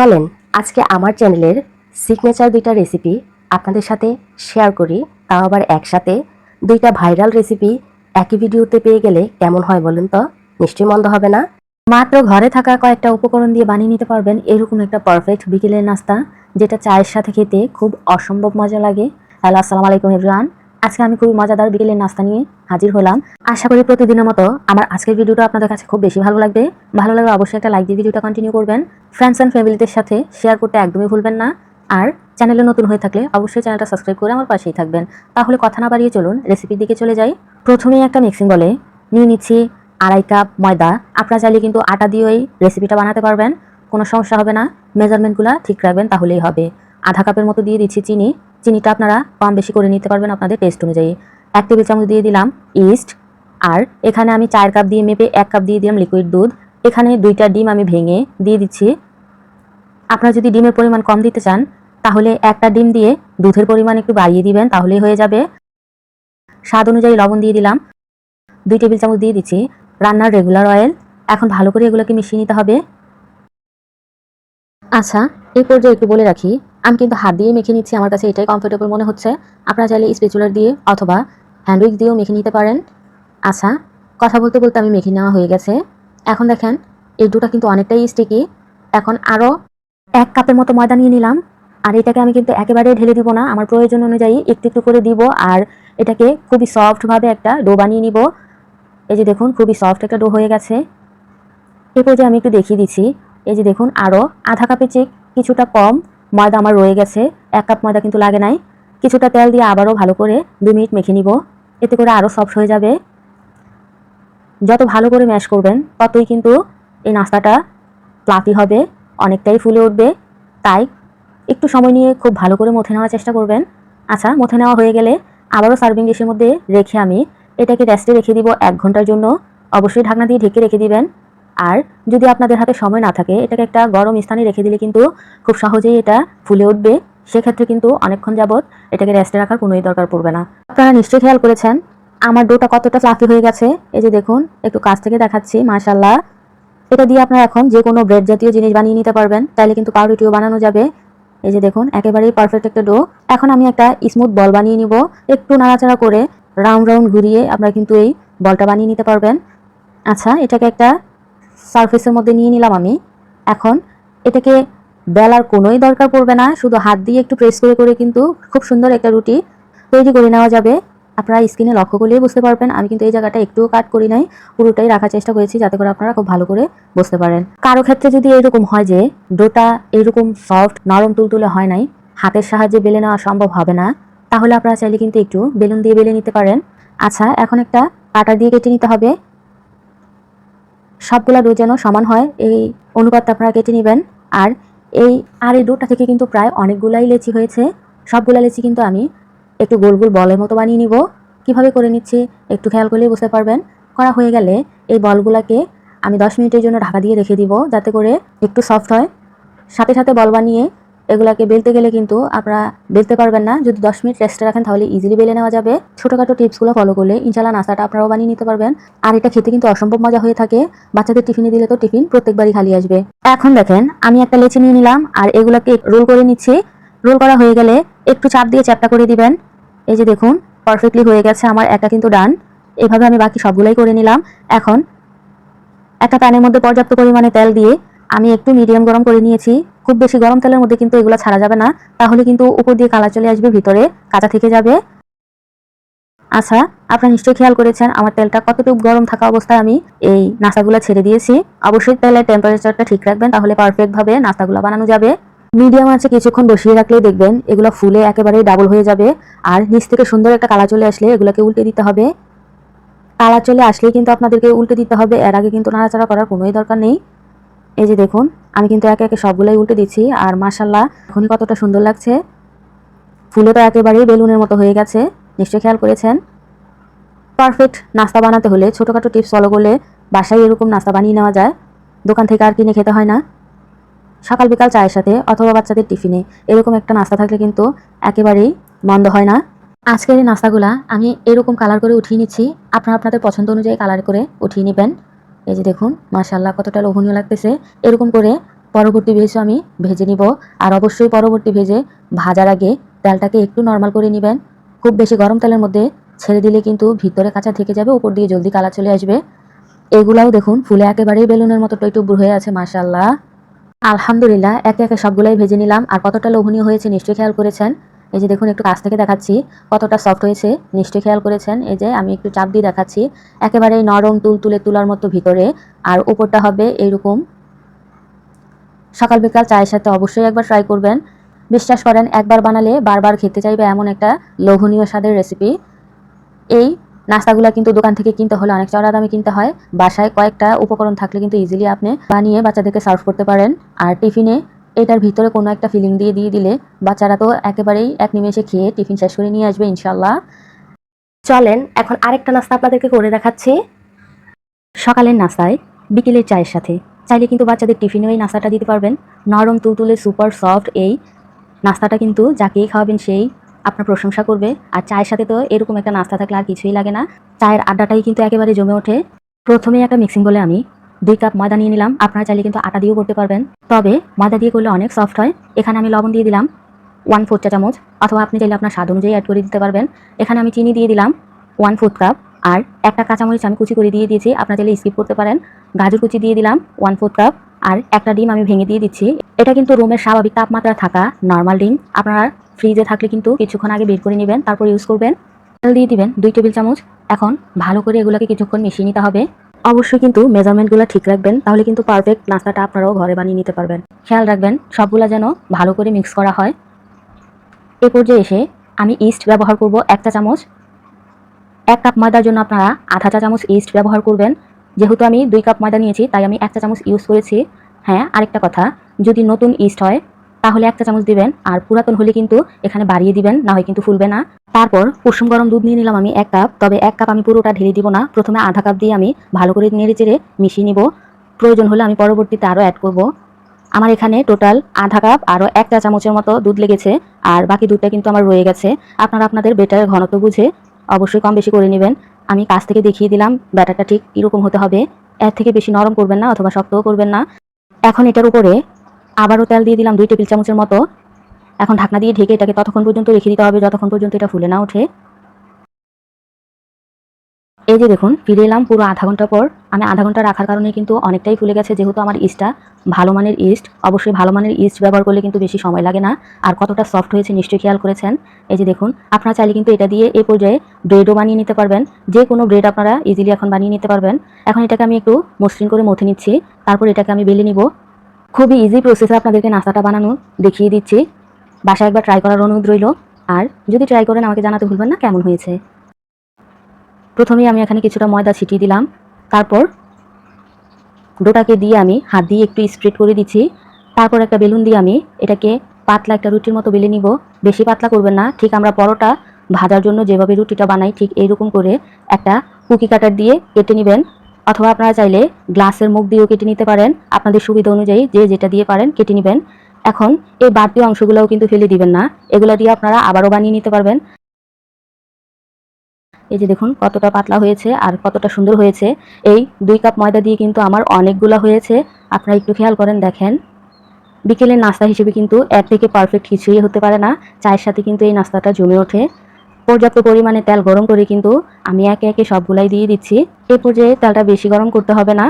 চলেন, আজকে আমার চ্যানেলের সিগনেচার দুইটা রেসিপি আপনাদের সাথে শেয়ার করি। তাও আবার একসাথে দুইটা ভাইরাল রেসিপি একই ভিডিওতে পেয়ে গেলে কেমন হয় বলুন তো? নিশ্চয়ই মন্দ হবে না? মাত্র ঘরে থাকা কয়েকটা উপকরণ দিয়ে বানিয়ে নিতে পারবেন এরকম একটা পারফেক্ট বিকেলের নাস্তা, যেটা চায়ের সাথে খেতে খুব অসম্ভব মজা লাগে। হ্যালো, আসসালামু আলাইকুম এভরিওয়ান আজকে আমি খুবই মজাদার বিকেলের নাস্তা নিয়ে হাজির হলাম। আশা করি প্রতিদিনের মতো আমার আজকের ভিডিওটা আপনাদের কাছে খুব বেশি ভালো লাগবে। ভালো লাগলে অবশ্যই একটা লাইক দিয়ে ভিডিওটা কন্টিনিউ করবেন। ফ্রেন্ডস অ্যান্ড ফ্যামিলিদের সাথে শেয়ার করতে একদমই ভুলবেন না। আর চ্যানেলে নতুন হয়ে থাকলে অবশ্যই চ্যানেলটা সাবস্ক্রাইব করে আমার পাশেই থাকবেন। তাহলে কথা না বাড়িয়ে চলুন রেসিপির দিকে চলে যাই। প্রথমেই একটা মিক্সিং বলে নিয়ে নিচ্ছি আড়াই কাপ ময়দা। আপনারা চাইলে কিন্তু আটা দিয়েই রেসিপিটা বানাতে পারবেন। কোনো সমস্যা হবে না। মেজারমেন্টগুলো ঠিক রাখবেন, তাহলেই হবে। আধা কাপের মতো দিয়ে দিচ্ছি চিনি। চিনিটা আপনারা কম বেশি করে নিতে পারবেন আপনাদের টেস্ট অনুযায়ী। এক টেবিল চামচ দিয়ে দিলাম ইস্ট আর এখানে আমি চার কাপ দিয়ে মেপে এক কাপ দিয়ে দিলাম লিকুইড দুধ। এখানে দুইটা ডিম আমি ভেঙে দিয়ে দিচ্ছি। আপনারা যদি ডিমের পরিমাণ কম দিতে চান, তাহলে একটা ডিম দিয়ে দুধের পরিমাণ একটু বাড়িয়ে দিবেন, তাহলেই হয়ে যাবে। স্বাদ অনুযায়ী লবণ দিয়ে দিলাম। দুই টেবিল চামচ দিয়ে দিচ্ছি রান্নার রেগুলার অয়েল এখন ভালো করে এগুলোকে মিশিয়ে নিতে হবে। আচ্ছা এই পর্যায়ে একটু বলে রাখি আমি কিন্তু হাত দিয়ে মেখে নিচ্ছি, আমার কাছে এটাই কমফোর্টেবল মনে হচ্ছে। আপনারা চাইলে স্পেচুলার দিয়ে অথবা হ্যান্ডউইক দিয়েও মেখে নিতে পারেন। আচ্ছা কথা বলতে বলতে আমি মেখে নেওয়া হয়ে গেছে। এখন দেখেন, এই ডোটা কিন্তু অনেকটাই স্টিকি এখন আরও এক কাপের মতো ময়দা নিয়ে নিলাম। আর এটাকে আমি কিন্তু একেবারে ঢেলে দিব না। আমার প্রয়োজন অনুযায়ী একটু একটু করে দিব। আর এটাকে খুবই সফটভাবে একটা ডো বানিয়ে নিব। এই যে দেখুন, খুবই সফট একটা ডো হয়ে গেছে। এ যে আমি একটু দেখিয়ে দিচ্ছি, এই যে দেখুন আরও আধা কাপের চেয়ে কিছুটা কম ময়দা আমার রয়ে গেছে, এক কাপ ময়দা কিন্তু লাগে নাই। কিছুটা তেল দিয়ে আবারও ভালো করে দু মিনিট মেখে নিব, এতে করে আরও সফট হয়ে যাবে। যত ভালো করে ম্যাশ করবেন, ততই কিন্তু এই নাস্তাটা ফ্লাফি হবে, অনেকটাই ফুলে উঠবে। তাই একটু সময় নিয়ে খুব ভালো করে মথে নেওয়ার চেষ্টা করবেন। আচ্ছা মথে নেওয়া হয়ে গেলে আবারও সার্ভিং ডিশের মধ্যে রেখে আমি এটাকে রেস্টে রেখে দিব এক ঘণ্টার জন্য। অবশ্যই ঢাকনা দিয়ে ঢেকে রেখে দিবেন। আর যদি আপনাদের হাতে সময় না থাকে, এটাকে একটা গরম স্থানে রেখে দিলে কিন্তু খুব সহজেই এটা ফুলে উঠবে। সেক্ষেত্রে কিন্তু অনেকক্ষণ যাবত এটাকে রেস্টে রাখার কোনোই দরকার পড়বে না। আপনারা নিশ্চয়ই খেয়াল করেছেন, আমার ডোটা কতটা ফ্লাফি হয়ে গেছে। এই যে দেখুন, একটু কাছ থেকে দেখাচ্ছি মাশাল্লাহ এটা দিয়ে আপনারা এখন যে কোনো ব্রেড জাতীয় জিনিস বানিয়ে নিতে পারবেন। তাইলে কিন্তু পাউরুটিও বানানো যাবে। এই যে দেখুন, একেবারেই পারফেক্ট একটা ডো এখন আমি একটা স্মুথ বল বানিয়ে নিব। একটু নাড়াচাড়া করে রাউন্ড রাউন্ড ঘুরিয়ে আপনারা কিন্তু এই বলটা বানিয়ে নিতে পারবেন। আচ্ছা এটাকে একটা সারফেসের মধ্যে নিয়ে নিলাম আমি। এখন এটাকে বেলার কোনোই দরকার পড়বে না, শুধু হাত দিয়ে একটু প্রেস করে করে কিন্তু খুব সুন্দর একটা রুটি তৈরি করে নেওয়া যাবে। আপনারা স্ক্রিনে লক্ষ্য করলেই বুঝতে পারবেন, আমি কিন্তু এই জায়গাটা একটুও কাট করি নাই, পুরোটাই রাখার চেষ্টা করেছি যাতে করে আপনারা খুব ভালো করে বুঝতে পারেন। কারও ক্ষেত্রে যদি এরকম হয় যে ডোটা এরকম সফট নরম তুলতুলে হয় নাই, হাতের সাহায্যে বেলে নেওয়া সম্ভব হবে না, তাহলে আপনারা চাইলে কিন্তু একটু বেলুন দিয়ে বেলে নিতে পারেন। আচ্ছা এখন একটা কাটার দিয়ে কেটে নিতে হবে। সবগুলা ডো যেন সমান হয়, এই অনুপাতটা আপনারা কেটে নেবেন। আর এই আর এই ডোটা থেকে কিন্তু প্রায় অনেকগুলাই লেচি হয়েছে। সবগুলা লেচি কিন্তু আমি একটু গোল গোল বলের মতো বানিয়ে নিব। কীভাবে করে নিচ্ছি একটু খেয়াল করলেই বুঝতে পারবেন। করা হয়ে গেলে এই বলগুলাকে আমি দশ মিনিটের জন্য ঢাকা দিয়ে রেখে দিব, যাতে করে একটু সফট হয়। সাথে সাথে বল বানিয়ে এগুলাকে বেলতে গেলে কিন্তু আপনারা বেলতে পারবেন না। যদি দশ মিনিট রেস্টে রাখেন তাহলে ইজিলি বেলে নেওয়া যাবে। ছোটোখাটো টিপসগুলো ফলো করলে ইনশাল্লাহ নাস্তাটা আপনারাও বানিয়ে নিতে পারবেন। আর এটা খেতে কিন্তু অসম্ভব মজা হয়ে থাকে। বাচ্চাদের টিফিনে দিলে তো টিফিন প্রত্যেকবারই খালি আসবে। এখন দেখেন, আমি একটা লেচি নিয়ে নিলাম আর এগুলাকে রোল করে নিচ্ছি। রোল করা হয়ে গেলে একটু চাপ দিয়ে চ্যাপটা করে দিবেন। এই যে দেখুন পারফেক্টলি হয়ে গেছে আমার একটা কিন্তু ডান এভাবে আমি বাকি সবগুলোই করে নিলাম। এখন একটা প্যানের মধ্যে পর্যাপ্ত পরিমাণে তেল দিয়ে আমি একটু মিডিয়াম গরম করে নিয়েছি। খুব বেশি গরম তেলের মধ্যে কিন্তু এগুলো ছাড়া যাবে না। তাহলে কিন্তু উপর দিয়ে কালার চলে আসবে, ভিতরে কাঁচা থেকে যাবে। আচ্ছা আপনারা নিশ্চয়ই খেয়াল করেছেন, আমার তেলটা কতটুকু গরম থাকা অবস্থায় আমি এই নাস্তাগুলো ছেড়ে দিয়েছি। অবশ্যই তেলের টেম্পারেচারটা ঠিক রাখবেন, তাহলে পারফেক্টভাবে নাস্তাগুলো বানানো যাবে। মিডিয়াম আছে কিছুক্ষণ বসিয়ে রাখলেই দেখবেন এগুলো ফুলে একেবারেই ডাবল হয়ে যাবে। আর নিচ থেকে সুন্দর একটা কালা চলে আসলে এগুলোকে উল্টে দিতে হবে। কালা চলে আসলেই কিন্তু আপনাদেরকে উল্টে দিতে হবে, এর আগে কিন্তু নাড়াচাড়া করার কোনোই দরকার নেই। এই যে দেখুন আমি কিন্তু একে একে সবগুলোই উল্টে দিচ্ছি, আর মাসাল্লাহ এখনই কতটা সুন্দর লাগছে। ফুলে তো একেবারেই বেলুনের মতো হয়ে গেছে, নিশ্চয়ই খেয়াল করেছেন? পারফেক্ট নাস্তা বানাতে হলে ছোটোখাটো টিপস ফলো করলে বাসায় এরকম নাস্তা বানিয়ে নেওয়া যায়। দোকান থেকে আর কিনে খেতে হয় না। সকাল বিকাল চায়ের সাথে অথবা বাচ্চাদের টিফিনে এরকম একটা নাস্তা থাকলে কিন্তু একেবারেই মন্দ হয় না। আজকের এই নাস্তাগুলা আমি এরকম কালার করে উঠিয়ে নিচ্ছি। আপনারা আপনাদের পছন্দ অনুযায়ী কালার করে উঠিয়ে নেবেন। এই যে দেখুন মাশাল্লাহ কতটা লোভনীয় লাগতেছে। এরকম করে পরবর্তী ভেজও আমি ভেজে নিব। আর অবশ্যই পরবর্তী ভেজে ভাজার আগে তেলটাকে একটু নর্মাল করে নেবেন। খুব বেশি গরম তেলের মধ্যে ছেড়ে দিলে কিন্তু ভিতরে কাঁচা থেকে যাবে উপর দিয়ে জলদি কালা চলে আসবে। এগুলাও দেখুন, ফুলে একেবারেই বেলুনের মতো টইটুব্বুর হয়ে আছে মাশাল্লাহ আলহামদুলিল্লাহ, একে একে সবগুলাই ভেজে নিলাম। আর কতটা লোভনীয় হয়েছে, নিশ্চয়ই খেয়াল করেছেন। এই যে দেখুন, একটু কাছ থেকে দেখাচ্ছি কতটা সফট হয়েছে। নিশ্চয়ই খেয়াল করেছেন, এই যে আমি একটু চাপ দিয়ে দেখাচ্ছি। একেবারে নরম তুল তুলে তুলার মতো ভিতরে, আর উপরটা হবে এইরকম। সকাল বিকাল চায়ের সাথে অবশ্যই একবার ট্রাই করবেন। বিশ্বাস করেন, একবার বানালে বারবার খেতে চাইবে এমন একটা লোভনীয় স্বাদের রেসিপি এই নাস্তাগুলো কিন্তু দোকান থেকে কিনতে হলে অনেক চড়া দামে কিনতে হয়। বাসায় কয়েকটা উপকরণ থাকলে কিন্তু ইজিলি আপনি বানিয়ে বাচ্চাদেরকে সার্ভ করতে পারেন। আর টিফিনে এটার ভিতরে কোনো একটা ফিলিং দিয়ে দিয়ে দিলে বাচ্চারা তো একেবারেই এক নিমেষে খেয়ে টিফিন শেষ করে নিয়ে আসবে ইনশাল্লাহ চলেন, এখন আরেকটা নাস্তা আপনাদেরকে করে দেখাচ্ছি। সকালের নাস্তায় বিকেলের চায়ের সাথে। চাইলে কিন্তু বাচ্চাদের টিফিনেও এই নাস্তাটা দিতে পারবেন। নরম তুলতুলে সুপার সফট এই নাস্তাটা কিন্তু যাকেই খাওয়াবেন সেই আপনার প্রশংসা করবে। আর চায়ের সাথে তো এরকম একটা নাস্তা থাকলে আর কিছুই লাগে না। চায়ের আড্ডাটাই কিন্তু একেবারে জমে ওঠে। প্রথমে একটা মিক্সিং বলে আমি দুই কাপ ময়দা নিয়ে নিলাম। আপনারা চাইলে কিন্তু আটা দিয়েও করতে পারবেন। তবে ময়দা দিয়ে করলে অনেক সফট হয়। এখানে আমি লবণ দিয়ে দিলাম ওয়ান ফোর চা চামচ অথবা আপনি চাইলে আপনার স্বাদ অনুযায়ী অ্যাড করে দিতে পারবেন। এখানে আমি চিনি দিয়ে দিলাম ওয়ান ফোর্থ কাপ আর একটা কাঁচামরিচ আমি কুচি করে দিয়ে দিয়েছি। আপনারা চাইলে স্কিপ করতে পারেন। গাজর কুচি দিয়ে দিলাম ওয়ান ফোর্থ কাপ আর একটা ডিম আমি ভেঙে দিয়ে দিচ্ছি। এটা কিন্তু রুমের স্বাভাবিক তাপমাত্রা থাকা নর্মাল ডিম। আপনারা ফ্রিজে থাকলে কিন্তু কিছুক্ষণ আগে বের করে নেবেন, তারপর ইউজ করবেন। তেল দিয়ে দিবেন দুই টেবিল চামচ। এখন ভালো করে এগুলোকে কিছুক্ষণ মিশিয়ে নিতে হবে। অবশ্যই কিন্তু মেজারমেন্টগুলো ঠিক রাখবেন, তাহলে কিন্তু পারফেক্ট নাস্তাটা আপনারাও ঘরে বানিয়ে নিতে পারবেন। খেয়াল রাখবেন, সবগুলো যেন ভালো করে মিক্স করা হয়। এ পর্যায়ে এসে আমি ইস্ট ব্যবহার করব এক চা চামচ। এক কাপ ময়দার জন্য আপনারা আধা চা চামচ ইস্ট ব্যবহার করবেন। যেহেতু আমি দুই কাপ ময়দা নিয়েছি, তাই আমি এক চা চামচ ইউজ করেছি। হ্যাঁ আরেকটা কথা, যদি নতুন ইস্ট হয়, তাহলে এক চা চামচ দিবেন, আর পুরাতন হলে কিন্তু এখানে বাড়িয়ে দিবেন, না হয় কিন্তু ফুলবে না। তারপর কুসুম গরম দুধ নিয়ে নিলাম আমি এক কাপ। তবে এক কাপ আমি পুরোটা ঢেলে দিব না। প্রথমে আধা কাপ দিয়ে আমি ভালো করে নেড়ে চেড়ে মিশিয়ে নিব। প্রয়োজন হলে আমি পরবর্তীতে আরও অ্যাড করব। আমার এখানে টোটাল আধা কাপ আরও এক চা চামচের মতো দুধ লেগেছে। আর বাকি দুধটা কিন্তু আমার রয়ে গেছে। আপনারা আপনাদের বেটারের ঘনত্ব বুঝে অবশ্যই কম বেশি করে নেবেন। আমি কাছ থেকে দেখিয়ে দিলাম, ব্যাটারটা ঠিক কীরকম হতে হবে। এর থেকে বেশি নরম করবেন না, অথবা শক্তও করবেন না। এখন এটার উপরে আবারও তেল দিয়ে দিলাম দুই টেবিল চামচের মতো। এখন ঢাকনা দিয়ে ঢেকে এটাকে ততক্ষণ পর্যন্ত রেখে দিতে হবে, যতক্ষণ পর্যন্ত এটা ফুলে না ওঠে। এই যে দেখুন, ফিরে এলাম পুরো আধা ঘণ্টা পর। আমি আধা ঘণ্টা রাখার কারণে কিন্তু অনেকটাই ফুলে গেছে, যেহেতু আমার ইস্টটা ভালো মানের ইস্ট। অবশ্যই ভালো মানের ইস্ট ব্যবহার করলে কিন্তু বেশি সময় লাগে না, আর কতটা সফট হয়েছে নিশ্চয়ই খেয়াল করেছেন। এই যে দেখুন, আপনারা চাইলে কিন্তু এটা দিয়ে এই পর্যায়ে ব্রেডও বানিয়ে নিতে পারবেন। যে কোনো ব্রেড আপনারা ইজিলি এখন বানিয়ে নিতে পারবেন। এখন এটাকে আমি একটু মসৃণ করে মথে নিচ্ছি, তারপর এটাকে আমি বেলে নিব। খুবই ইজি প্রসেসে আপনাদেরকে নাস্তাটা বানানো দেখিয়ে দিচ্ছি। বাসায় একবার ট্রাই করার অনুরোধ রইল। আর যদি ট্রাই করেন, আমাকে জানাতে ভুলবেন না, কেমন হয়েছে? প্রথমেই আমি এখানে কিছুটা ময়দা ছিটিয়ে দিলাম। তারপর ডোটাকে দিয়ে আমি হাত দিয়ে একটু স্প্রেড করে দিচ্ছি। তারপর একটা বেলুন দিয়ে আমি এটাকে পাতলা একটা রুটির মতো বেলে নিব। বেশি পাতলা করবেন না, ঠিক আমরা পরোটা ভাজার জন্য যেভাবে রুটিটা বানাই, ঠিক এইরকম করে একটা কুকি কাটার দিয়ে কেটে নেবেন। অথবা আপনারা চাইলে গ্লাসের মুখ দিয়েও কেটে নিতে পারেন। আপনাদের সুবিধা অনুযায়ী যে যেটা দিয়ে পারেন, কেটে নেবেন। এখন এই বাড়তি অংশগুলোও কিন্তু ফেলে দিবেন না। এগুলো দিয়ে আপনারা আবারও বানিয়ে নিতে পারবেন। এই যে দেখুন কতটা পাতলা হয়েছে আর কতটা সুন্দর হয়েছে। এই দুই কাপ ময়দা দিয়ে কিন্তু আমার অনেকগুলো হয়েছে। আপনারা একটু খেয়াল করেন, দেখেন। বিকেলের নাস্তা হিসেবে কিন্তু এর থেকে পারফেক্ট কিছুই হতে পারে না। চায়ের সাথে কিন্তু এই নাস্তাটা জমে ওঠে। পর্যাপ্ত পরিমাণে তেল গরম করে কিন্তু আমি একে একে সবগুলাই দিয়ে দিচ্ছি। এ পর্যায়ে তেলটা বেশি গরম করতে হবে না।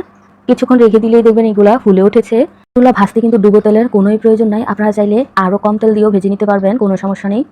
কিছুক্ষণ রেখে দিলেই দেখবেন এগুলা ফুলে উঠেছে। এগুলো ভাজতে কিন্তু ডুবো তেলের কোনোই প্রয়োজন নাই। আপনারা চাইলে আরও কম তেল দিয়েও ভেজে নিতে পারবেন, কোনো সমস্যা নেই।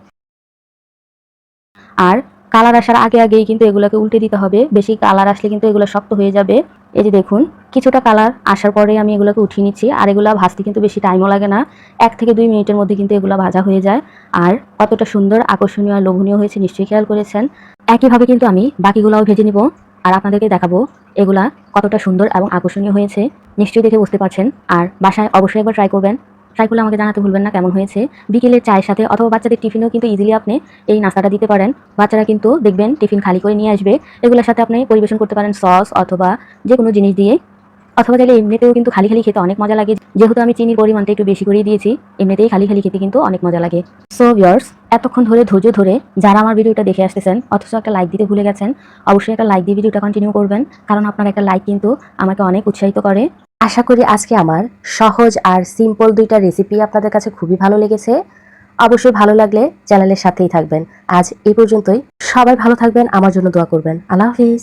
আর কালার আসার আগে আগেই কিন্তু এগুলোকে উল্টে দিতে হবে। বেশি কালার আসলে কিন্তু এগুলো শক্ত হয়ে যাবে। এই যে দেখুন, কিছুটা কালার আসার পরে আমি এগুলোকে উঠিয়ে নিচ্ছি। আর এগুলো ভাজতে কিন্তু বেশি টাইমও লাগে না। এক থেকে দুই মিনিটের মধ্যে কিন্তু এগুলো ভাজা হয়ে যায়। আর কতটা সুন্দর, আকর্ষণীয় আর লোভনীয় হয়েছে, নিশ্চয়ই খেয়াল করেছেন। একইভাবে কিন্তু আমি বাকিগুলোও ভেজে নিব। আর আপনাদেরকে দেখাবো এগুলা কতটা সুন্দর এবং আকর্ষণীয় হয়েছে। নিশ্চয়ই দেখে বুঝতে পারছেন। আর বাসায় অবশ্যই একবার ট্রাই করবেন। ট্রাই করলে আমাকে জানাতে ভুলবেন না কেমন হয়েছে। বিকেলের চায়ের সাথে অথবা বাচ্চাদের টিফিনেও কিন্তু ইজিলি আপনি এই নাস্তাটা দিতে পারেন। বাচ্চারা কিন্তু দেখবেন টিফিন খালি করে নিয়ে আসবে। এগুলোর সাথে আপনি পরিবেশন করতে পারেন সস অথবা যে কোনো জিনিস দিয়ে। অথবা চাইলে এমনিতেও কিন্তু খালি খালি খেতে অনেক মজা লাগে। যেহেতু আমি চিনির পরিমাণটা একটু বেশি করে দিয়েছি, এমনিতেই খালি খালি খেতে কিন্তু অনেক মজা লাগে। সো ভিউয়ার্স এতক্ষণ ধরে ধৈর্য ধরে যারা আমার ভিডিওটা দেখে আসতেছেন, অথচ একটা লাইক দিতে ভুলে গেছেন, অবশ্যই একটা লাইক দিয়ে ভিডিওটা কন্টিনিউ করবেন, কারণ আপনার একটা লাইক কিন্তু আমাকে অনেক উৎসাহিত করে। আশা করি আজকে আমার সহজ আর সিম্পল দুইটা রেসিপি আপনাদের কাছে খুবই ভালো লেগেছে। অবশ্যই ভালো লাগলে চ্যানেলের সাথেই থাকবেন। আজ এই পর্যন্তই। সবাই ভালো থাকবেন, আমার জন্য দোয়া করবেন। আল্লাহ হাফিজ।